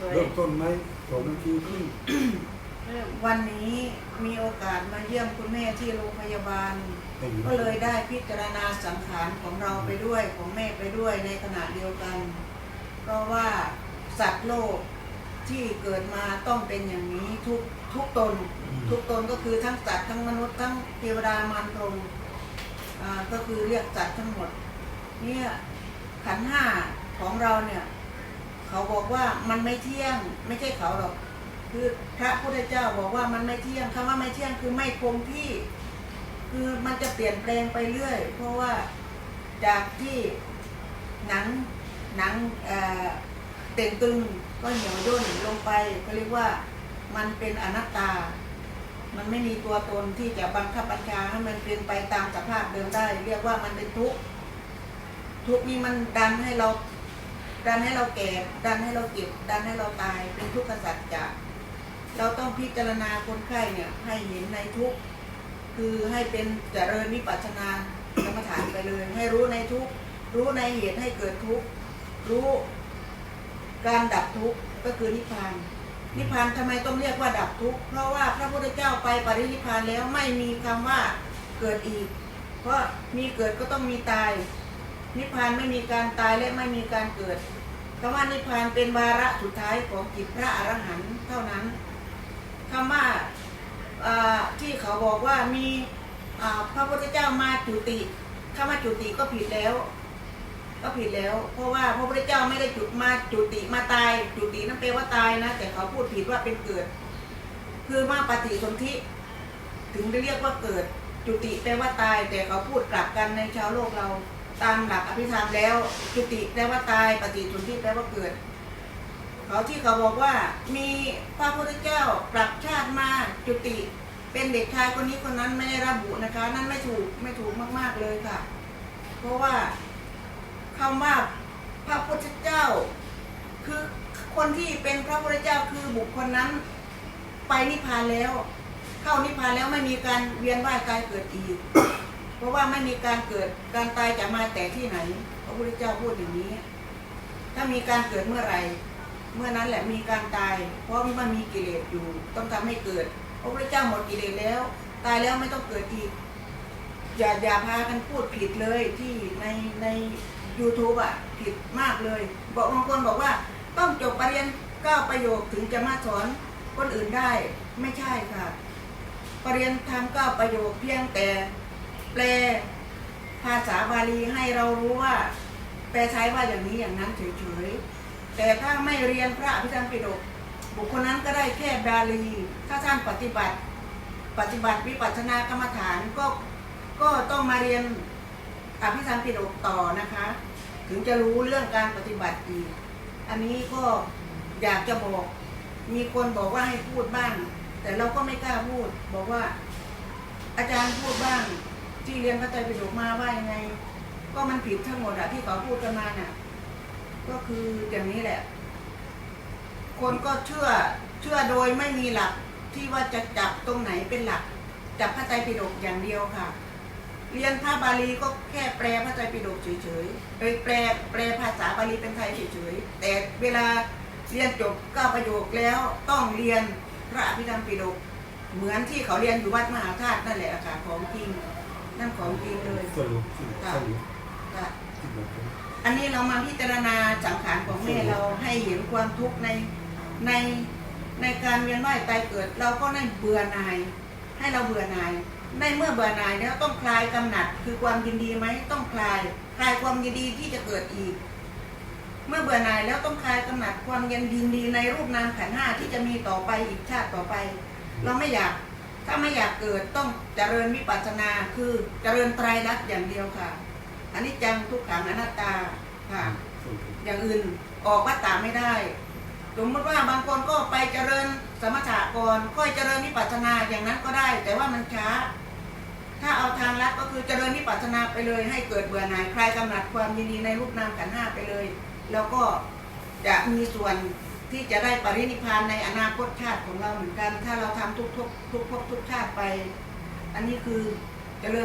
สวยเริ่มต้นไหมสองนาทีครึ่งวันนี้มีโอกาสมาเยี่ยมคุณแม่ที่โรงพยาบาลให้อยู่ก็เลยได้พิจารณาสังขารของเราไปด้วยของแม่ไปด้วยในขณะเดียวกัน เพราะว่าสัตว์โลกที่เกิดมาต้องเป็นอย่างนี้ทุกทุกตน ทุกตนก็คือทั้งสัตว์ทั้งมนุษย์ทั้งเทวดามารพรหมอ่าก็คือเรียกสัตว์ทั้งหมดเนี่ยขันธ์ห้าของเราเนี่ย เขาบอกว่ามันไม่เที่ยง ไม่ใช่เขาหรอก คือพระพุทธเจ้าบอกว่ามันไม่เที่ยงคำว่าไม่เที่ยงคือไม่คงที่ คือมันจะเปลี่ยนแปลงไปเรื่อย เพราะว่าจากที่หนังหนังเต่งตึงก็เหนียวย่นลงไปก็เรียกว่ามันเป็นอนัตตา มันไม่มีตัวตนที่จะบังคับบัญชาให้มันเป็นไปตามสภาพเดิมได้ เรียกว่ามันเป็นทุกข์ทุกข์นี้มันดันให้เรา ดันให้เราแก่ ดันให้เราเจ็บ ดันให้เราตาย เป็นทุกข์สัจจะเราต้องพิจารณาคนไข้เนี่ยให้เห็นในทุกคือให้เป็นเจริญวิปัสสนากรรมฐานไปเลย ให้รู้ในทุกรู้ในเหตุให้เกิดทุกรู้การดับทุกข์ก็คือนิพพาน นิพพานทำไมต้องเรียกว่าดับทุกข์ เพราะว่าพระพุทธเจ้าไปปรินิพพานแล้วไม่มีคำว่าเกิดอีก เพราะมีเกิดก็ต้องมีตาย นิพพานไม่มีการตายและไม่มีการเกิดคำว่านิพพานเป็นวาระสุดท้ายของจิตพระอรหันต์เท่านั้นคำว่าที่เขาบอกว่ามีพระพุทธเจ้ามาจุติคำว่าจุติก็ผิดแล้ว ก็ผิดแล้ว เพราะว่าพระพุทธเจ้าไม่ได้จุดมาจุติมาตาย จุตินั่นแปลว่าตายนะ แต่เขาพูดผิดว่าเป็นเกิด คือมาปฏิสนธิถึงได้เรียกว่าเกิด จุติแปลว่าตาย แต่เขาพูดกลับกันในชาวโลกเรา ตามหลักอภิธรรมแล้วจุติแปลว่าตายปฏิสนธิแปลว่าเกิด เขาที่เขาบอกว่ามีพระพุทธเจ้ากลับชาติมาจุติ เป็นเด็กชายคนนี้คนนั้นไม่ได้ระบุนะคะ นั่นไม่ถูกไม่ถูกมากๆเลยค่ะ เพราะว่าคำว่าพระพุทธเจ้า คือคนที่เป็นพระพุทธเจ้าคือบุคคลนั้น ไปนิพพานแล้ว เข้านิพพานแล้วไม่มีการเวียนว่ายตายเกิดอีก เพราะว่าไม่มีการเกิดการตายจะมาแต่ที่ไหน พระพุทธเจ้าพูดอย่างนี้ ถ้ามีการเกิดเมื่อไหร่ เมื่อนั้นแหละมีการตาย เพราะมันมีกิเลสอยู่ ต้องทำให้เกิด พระพุทธเจ้าหมดกิเลสแล้ว ตายแล้วไม่ต้องเกิดอีกอย่าอย่าพากันพูดผิดเลยที่ในใน YouTube อะผิดมากเลย บอกบางคนบอกว่าต้องจบปรริญญาเก้าประโยคถึงจะมาสอนคนอื่นได้ไม่ใช่ค่ะปรริญญาทำเก้าประโยคเพียงแต่ แปลภาษาบาลีให้เรารู้ว่า แปลใช้ว่าอย่างนี้อย่างนั้นเฉยๆแต่ถ้าไม่เรียนพระอภิธรรมปิฎกบุคคลนั้นก็ได้แค่บาลี ถ้าท่านปฏิบัติ ปฏิบัติวิปัสสนากรรมฐานก็ก็ต้องมาเรียนอภิธรรมปิฎกต่อนะคะ ถึงจะรู้เรื่องการปฏิบัติอีก อันนี้ก็อยากจะบอก มีคนบอกว่าให้พูดบ้าง แต่เราก็ไม่กล้าพูด บอกว่า อาจารย์พูดบ้าง ที่เรียนพระไตรปิฎกมาว่ายังไง ก็มันผิดทั้งหมดอะที่เขาพูดกันมาน่ะ ก็คืออย่างนี้แหละ คนก็เชื่อเชื่อโดยไม่มีหลักที่ว่าจะจับตรงไหนเป็นหลัก จับพระไตรปิฎกอย่างเดียวค่ะ เรียนพระบาลีก็แค่แปลพระไตรปิฎกเฉยๆเอ้ยแปลแปลภาษาบาลีเป็นไทยเฉยๆแต่เวลาเรียนจบเก้าประโยคแล้วต้องเรียนพระอภิธรรมปิฎกเหมือนที่เขาเรียนอยู่วัดมหาธาตุนั่นแหละค่ะของจริง นั่นของจริงเลยสรุปที่สรุปค่ะที่บอกผมอันนี้เรามาพิจารณาสังขารของแม่เราให้เห็นความทุกข์ในในในการเวียนว่ายตายเกิด เราก็ได้เบื่อหน่าย ให้เราเบื่อหน่ายในเมื่อเบื่อหน่ายแล้วต้องคลายกำหนัดคือความยินดีไหมต้องคลายคลายความยินดีที่จะเกิดอีก เมื่อเบื่อหน่ายแล้วต้องคลายกำหนัดความยินดีในรูปนามขันธ์ห้าที่จะมีต่อไปอีกชาติต่อไป เราไม่อยาก ถ้าไม่อยากเกิดต้องเจริญวิปัสสนาคือเจริญไตรลักษณ์อย่างเดียวค่ะอันนี้จังทุกขังอนัตตาค่ะ อย่างอื่นออกวัตตาไม่ได้สมมติว่าบางคนก็ไปเจริญสมถะก่อนค่อยเจริญวิปัสสนาอย่างนั้นก็ได้ แต่ว่ามันช้า ถ้าเอาทางลัดก็คือเจริญวิปัสสนาไปเลย ให้เกิดเบื่อหน่ายคลายกำหนัดความยินดีในรูปนามขันห้าไปเลย แล้วก็จะมีส่วน ที่จะได้ปรินิพานในอนาคตชาติของเราเหมือนกัน ถ้าเราทำทุกทุกทุกทุกชาติไป อันนี้คือจเจริญ